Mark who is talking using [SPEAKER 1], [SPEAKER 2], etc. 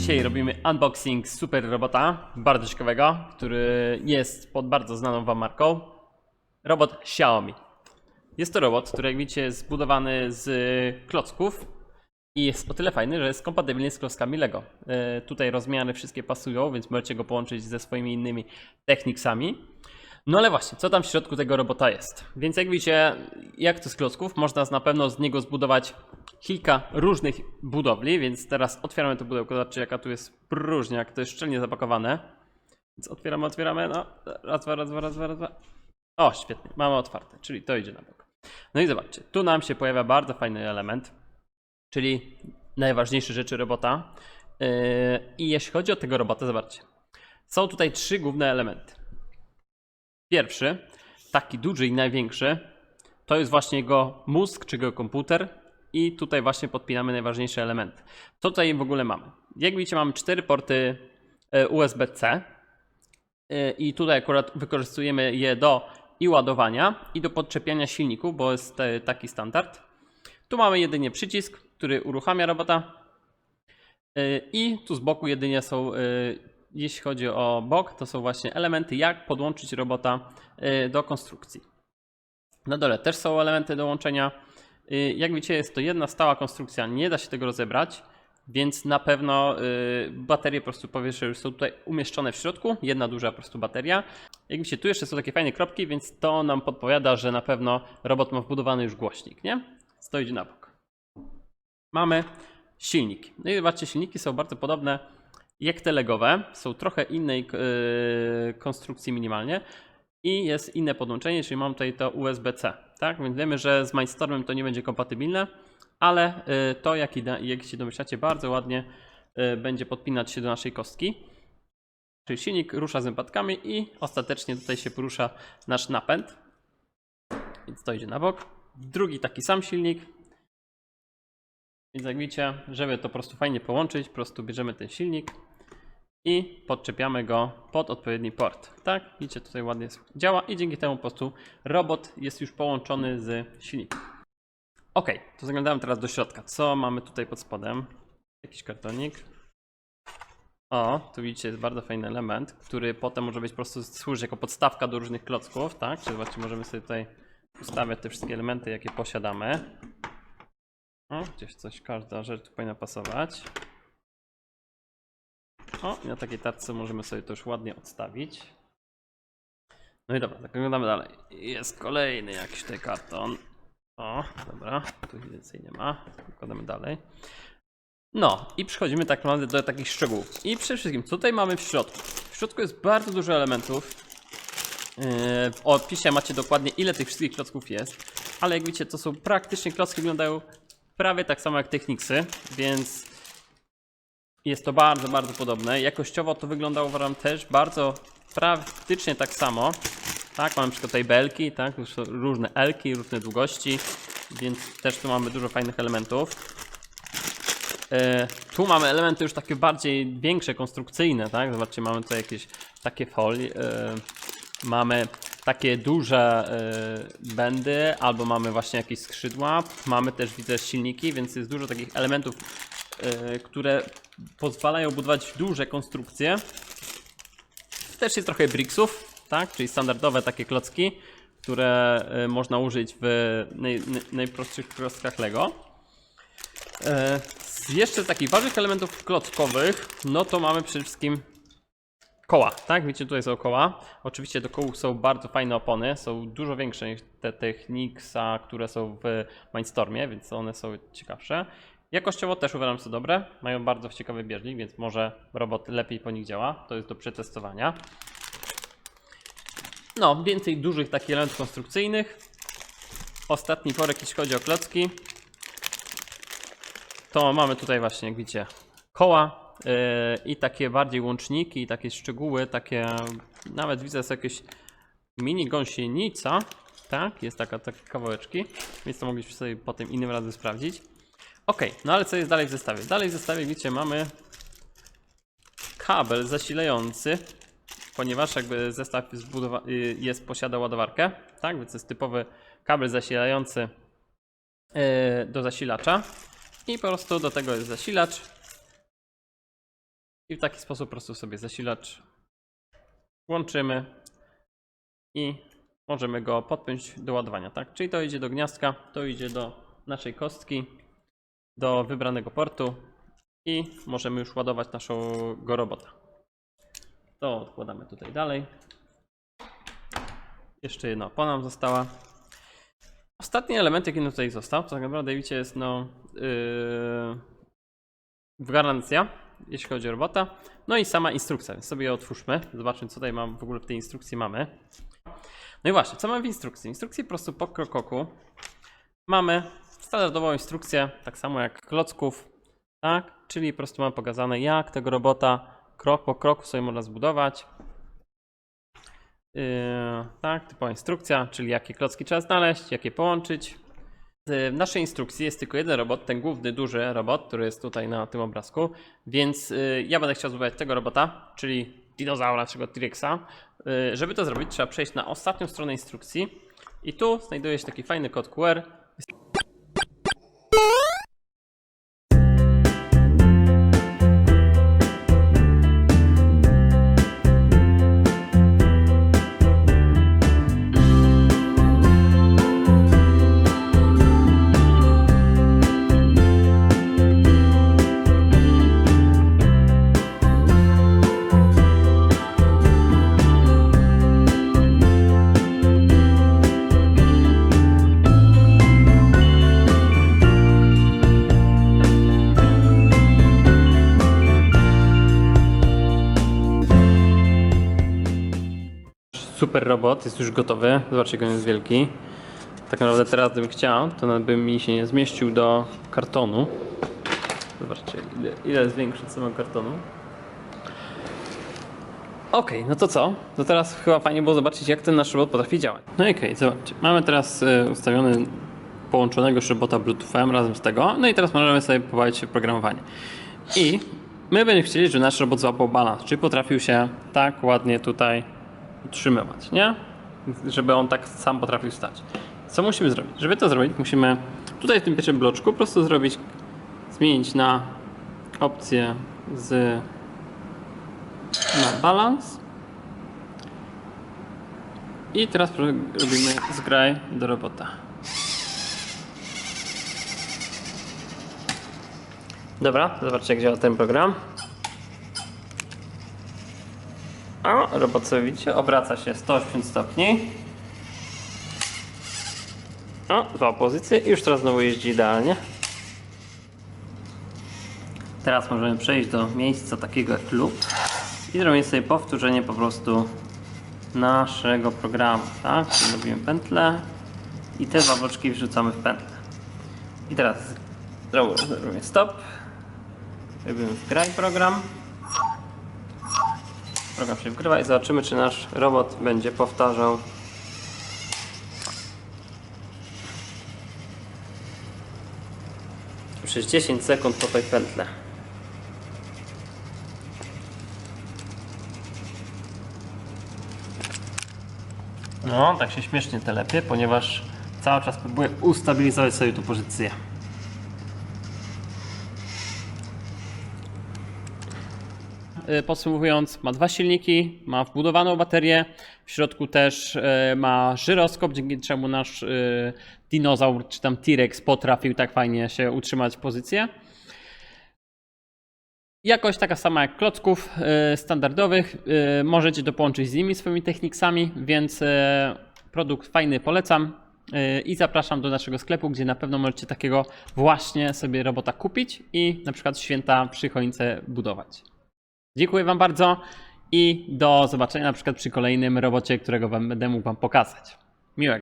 [SPEAKER 1] Dzisiaj robimy unboxing super robota, bardzo ciekawego, który jest pod bardzo znaną wam marką. Robot Xiaomi. Jest to robot, który jak widzicie jest zbudowany z klocków i jest o tyle fajny, że jest kompatybilny z klockami Lego. E, tutaj rozmiary wszystkie pasują, więc możecie go połączyć ze swoimi innymi Technicsami. No ale właśnie, co tam w środku tego robota jest? Więc jak widzicie, jak to z klocków, można na pewno z niego zbudować kilka różnych budowli, więc teraz otwieramy to pudełko, zobaczcie jaka tu jest próżnia, jak to jest szczelnie zapakowane. Więc otwieramy, otwieramy, no, raz, dwa, raz, dwa, raz, dwa, raz, dwa. O, świetnie, mamy otwarte, czyli to idzie na bok. No i zobaczcie, tu nam się pojawia bardzo fajny element, czyli najważniejsze rzeczy robota. Yy, I jeśli chodzi o tego robota, zobaczcie, są tutaj trzy główne elementy. Pierwszy, taki duży i największy, to jest właśnie jego mózg, czy jego komputer. I tutaj właśnie podpinamy najważniejsze elementy. Co tutaj w ogóle mamy? Jak widzicie, mamy cztery porty e, USB-C. E, I tutaj akurat wykorzystujemy je do i ładowania, i do podczepiania silników, bo jest e, taki standard. Tu mamy jedynie przycisk, który uruchamia robota. I tu z boku jedynie są, jeśli chodzi o bok, to są właśnie elementy, jak podłączyć robota do konstrukcji. Na dole też są elementy do łączenia. Y, Jak widzicie, jest to jedna stała konstrukcja, nie da się tego rozebrać, więc na pewno y, baterie po prostu powietrze już są tutaj umieszczone w środku, jedna duża po prostu bateria. Jak widzicie, tu jeszcze są takie fajne kropki, więc to nam podpowiada, że na pewno robot ma wbudowany już głośnik, nie? Stoi na bok. Mamy silniki. No i zobaczcie, silniki są bardzo podobne jak te legowe, są trochę innej yy, konstrukcji minimalnie i jest inne podłączenie, czyli mam tutaj to USB-C, tak? Więc wiemy, że z Mindstormem to nie będzie kompatybilne, ale y, to, jak, jak się domyślacie, bardzo ładnie y, będzie podpinać się do naszej kostki. Czyli silnik rusza zębatkami i ostatecznie tutaj się porusza nasz napęd. Więc to idzie na bok. Drugi taki sam silnik. Więc jak widzicie, żeby to po prostu fajnie połączyć, po prostu bierzemy ten silnik i podczepiamy go pod odpowiedni port. Tak, widzicie, tutaj ładnie działa i dzięki temu po prostu robot jest już połączony z silnikiem. Ok, to zaglądamy teraz do środka. Co mamy tutaj pod spodem? Jakiś kartonik. O, tu widzicie, jest bardzo fajny element, który potem może być po prostu służyć jako podstawka do różnych klocków, tak? Czyli zobaczcie, możemy sobie tutaj ustawiać te wszystkie elementy, jakie posiadamy. O, gdzieś coś, każda rzecz tu powinna pasować. O, na takiej tarce możemy sobie to już ładnie odstawić. No i dobra, tak oglądamy dalej. Jest kolejny jakiś tutaj karton. O, dobra, tu więcej nie ma. Układamy dalej. No i przechodzimy tak naprawdę do takich szczegółów. I przede wszystkim, co tutaj mamy w środku? W środku jest bardzo dużo elementów. Yy, W opisie macie dokładnie ile tych wszystkich klocków jest. Ale jak widzicie, to są praktycznie klocki, wyglądają prawie tak samo jak Technicsy, więc jest to bardzo, bardzo podobne. Jakościowo to wygląda uważam też bardzo praktycznie tak samo. Tak, mamy przykład tutaj belki, tak, różne elki, różne długości, więc też tu mamy dużo fajnych elementów. E, tu mamy elementy już takie bardziej większe, konstrukcyjne, tak? Zobaczcie, mamy tutaj jakieś takie folie. E, mamy takie duże e, bendy, albo mamy właśnie jakieś skrzydła. Mamy też, widzę, silniki, więc jest dużo takich elementów, które pozwalają budować duże konstrukcje. Też jest trochę bricksów, tak? Czyli standardowe takie klocki, które e, można użyć w naj, naj, najprostszych klockach Lego. E, Z jeszcze takich ważnych elementów klockowych, no to mamy przede wszystkim koła, tak? Widzicie, tutaj są koła. Oczywiście do kół są bardzo fajne opony, są dużo większe niż te Technicsa, które są w Mindstormie, więc one są ciekawsze. Jakościowo też uważam, są dobre. Mają bardzo ciekawy bieżnik, więc może robot lepiej po nich działa. To jest do przetestowania. No, więcej dużych takich elementów konstrukcyjnych. Ostatni worek, jeśli chodzi o klocki to mamy tutaj właśnie, jak widzicie, koła yy, i takie bardziej łączniki, takie szczegóły, takie nawet widzę jest jakieś mini gąsienica, tak, jest taka, takie kawałeczki, więc to mogliśmy sobie potem innym razem sprawdzić. Ok, no ale co jest dalej w zestawie? Dalej w zestawie, widzicie, mamy kabel zasilający, ponieważ jakby zestaw jest, y, jest posiada ładowarkę, tak, więc jest typowy kabel zasilający yy, do zasilacza. I po prostu do tego jest zasilacz. I w taki sposób po prostu sobie zasilacz łączymy i możemy go podpiąć do ładowania, tak? Czyli to idzie do gniazdka, to idzie do naszej kostki, do wybranego portu i możemy już ładować naszego robota. To odkładamy tutaj dalej. Jeszcze jedna opona nam została. Ostatni element, jaki tutaj został, to tak naprawdę widzicie jest no yy, gwarancja, jeśli chodzi o robota. No i sama instrukcja, więc sobie ją otwórzmy. Zobaczmy, co tutaj mam w ogóle w tej instrukcji mamy. No i właśnie, co mamy w instrukcji? Instrukcji po prostu po krokoku mamy standardową instrukcję, tak samo jak klocków, tak? Czyli po prostu mamy pokazane, jak tego robota krok po kroku sobie można zbudować. Yy, tak, typowa instrukcja, czyli jakie klocki trzeba znaleźć, jakie połączyć. W naszej instrukcji jest tylko jeden robot, ten główny, duży robot, który jest tutaj na tym obrazku, więc yy, ja będę chciał zbudować tego robota, czyli dinozaura, naszego T-Rexa. Yy, żeby to zrobić, trzeba przejść na ostatnią stronę instrukcji i tu znajduje się taki fajny kod QR. Super robot, jest już gotowy. Zobaczcie, jak on jest wielki. Tak naprawdę teraz gdybym chciał, to nawet by mi się nie zmieścił do kartonu. Zobaczcie, ile, ile jest większy od samego kartonu. Okej, no to co? To teraz chyba fajnie było zobaczyć, jak ten nasz robot potrafi działać. No i okej, zobaczcie. Mamy teraz e, ustawiony połączonego robota Bluetoothem razem z tego. No i teraz możemy sobie pobawić się w programowanie. I my będziemy chcieli, żeby nasz robot złapał balans, czyli potrafił się tak ładnie tutaj utrzymywać, nie? Żeby on tak sam potrafił stać. Co musimy zrobić? Żeby to zrobić, musimy tutaj w tym pierwszym bloczku po prostu zrobić, zmienić na opcję z na balans. I teraz robimy zgraj do robota. Dobra, zobaczcie jak działa ten program. O, robot widzicie, obraca się 180 stopni. O, dwa pozycje i już teraz znowu jeździ idealnie. Teraz możemy przejść do miejsca takiego jak loop i zrobimy sobie powtórzenie po prostu naszego programu, tak? Czyli robimy pętlę i te dwa bloczki wrzucamy w pętlę. I teraz znowu robimy stop. Robimy wgraj program. Program się wgrywa i zobaczymy, czy nasz robot będzie powtarzał. Przez 10 sekund po tej pętle. No, tak się śmiesznie telepie, ponieważ cały czas próbuję ustabilizować sobie tu pozycję. Podsumowując, ma dwa silniki, ma wbudowaną baterię, w środku też y, ma żyroskop, dzięki czemu nasz y, dinozaur czy tam T-Rex potrafił tak fajnie się utrzymać pozycję. Jakość taka sama jak klocków y, standardowych. Y, możecie to połączyć z innymi swoimi techniksami, więc y, produkt fajny polecam. Y, I zapraszam do naszego sklepu, gdzie na pewno możecie takiego właśnie sobie robota kupić i na przykład w święta przy choince budować. Dziękuję Wam bardzo i do zobaczenia na przykład przy kolejnym robocie, którego wam będę mógł Wam pokazać. Miłego.